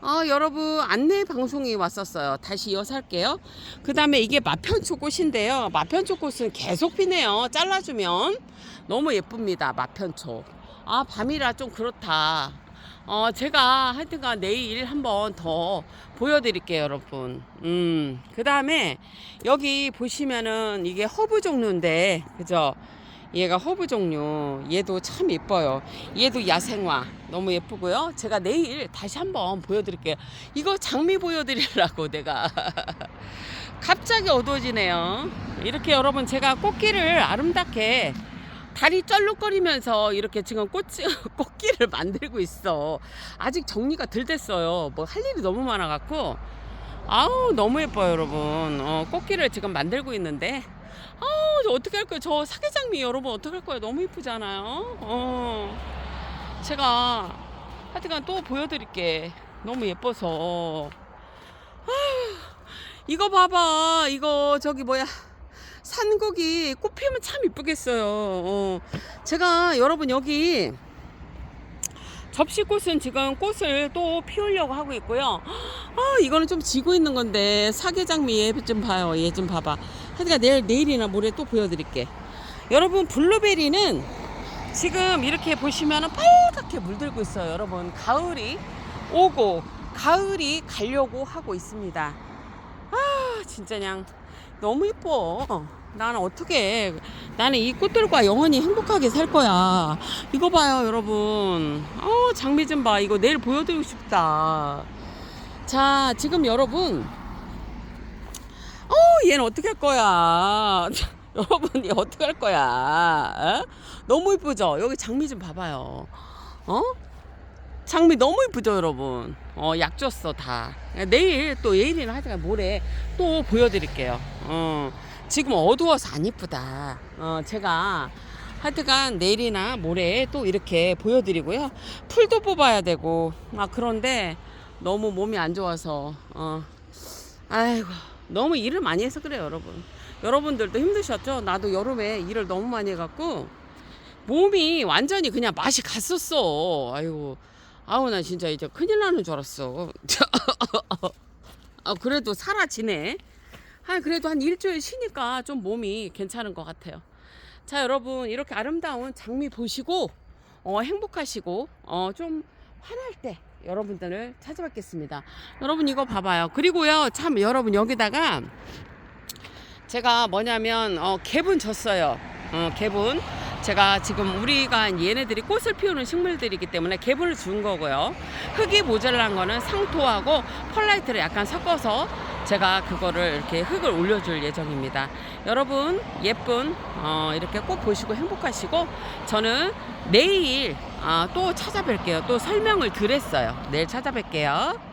어, 여러분 안내 방송이 왔었어요. 다시 이어서 할게요. 그 다음에 이게 마편초 꽃인데요. 마편초 꽃은 계속 피네요. 잘라주면 너무 예쁩니다. 마편초. 아 밤이라 좀 그렇다. 어 제가 하여튼간 내일 한번 더 보여드릴게요, 여러분. 음, 그 다음에 여기 보시면은 이게 허브 종류인데, 그죠? 얘가 허브 종류. 얘도 참 예뻐요. 얘도 야생화. 너무 예쁘고요. 제가 내일 다시 한번 보여드릴게요. 이거 장미 보여드리려고 내가. 갑자기 어두워지네요. 이렇게 여러분 제가 꽃길을 아름답게 다리 쩔룩거리면서 이렇게 지금 꽃, 꽃길을 만들고 있어. 아직 정리가 덜 됐어요. 뭐 할 일이 너무 많아갖고. 아우, 너무 예뻐요, 여러분. 어, 꽃길을 지금 만들고 있는데. 아우, 저 어떻게 할 거예요? 저 사계장미 여러분 어떻게 할 거예요? 너무 이쁘잖아요. 어. 제가 하여튼간 또 보여드릴게. 너무 예뻐서. 아휴, 이거 봐봐. 이거 저기 뭐야. 산국이 꽃 피우면 참 이쁘겠어요. 어. 제가 여러분 여기 접시꽃은 지금 꽃을 또 피우려고 하고 있고요. 아 이거는 좀 지고 있는 건데 사계장미 얘 좀 봐요. 얘 좀 봐봐. 하여튼 내일 내일이나 모레 또 보여드릴게. 여러분 블루베리는 지금 이렇게 보시면 빨갛게 물들고 있어요. 여러분 가을이 오고 가을이 가려고 하고 있습니다. 아 진짜 그냥 너무 이뻐. 나는 어떻게 나는 이 꽃들과 영원히 행복하게 살 거야. 이거 봐요, 여러분. 어, 장미 좀 봐. 이거 내일 보여드리고 싶다. 자, 지금 여러분. 어, 얘는 어떻게 할 거야? 여러분, 얘 어떻게 할 거야? 어? 너무 이쁘죠? 여기 장미 좀 봐봐요. 어? 장미 너무 이쁘죠, 여러분? 어, 약 줬어, 다. 내일 또 예일이나 하여튼 모레 또 보여드릴게요. 어, 지금 어두워서 안 이쁘다. 어, 제가 하여튼간 내일이나 모레 또 이렇게 보여드리고요. 풀도 뽑아야 되고, 아, 그런데 너무 몸이 안 좋아서, 어, 아이고, 너무 일을 많이 해서 그래요, 여러분. 여러분들도 힘드셨죠? 나도 여름에 일을 너무 많이 해갖고, 몸이 완전히 그냥 맛이 갔었어. 아이고. 아우 나 진짜 이제 큰일 나는 줄 알았어. 아 그래도 사라지네. 아 그래도 한 일주일 쉬니까 좀 몸이 괜찮은 것 같아요. 자 여러분 이렇게 아름다운 장미 보시고 어, 행복하시고 어, 좀 화날 때 여러분들을 찾아뵙겠습니다. 여러분 이거 봐봐요. 그리고요 참 여러분 여기다가 제가 뭐냐면 어, 개분 줬어요. 어, 개분. 제가 지금 우리가 얘네들이 꽃을 피우는 식물들이기 때문에 개분을 준 거고요. 흙이 모자란 거는 상토하고 펄라이트를 약간 섞어서 제가 그거를 이렇게 흙을 올려줄 예정입니다. 여러분 예쁜 어, 이렇게 꽃 보시고 행복하시고 저는 내일 아, 또 찾아뵐게요. 또 설명을 드렸어요. 내일 찾아뵐게요.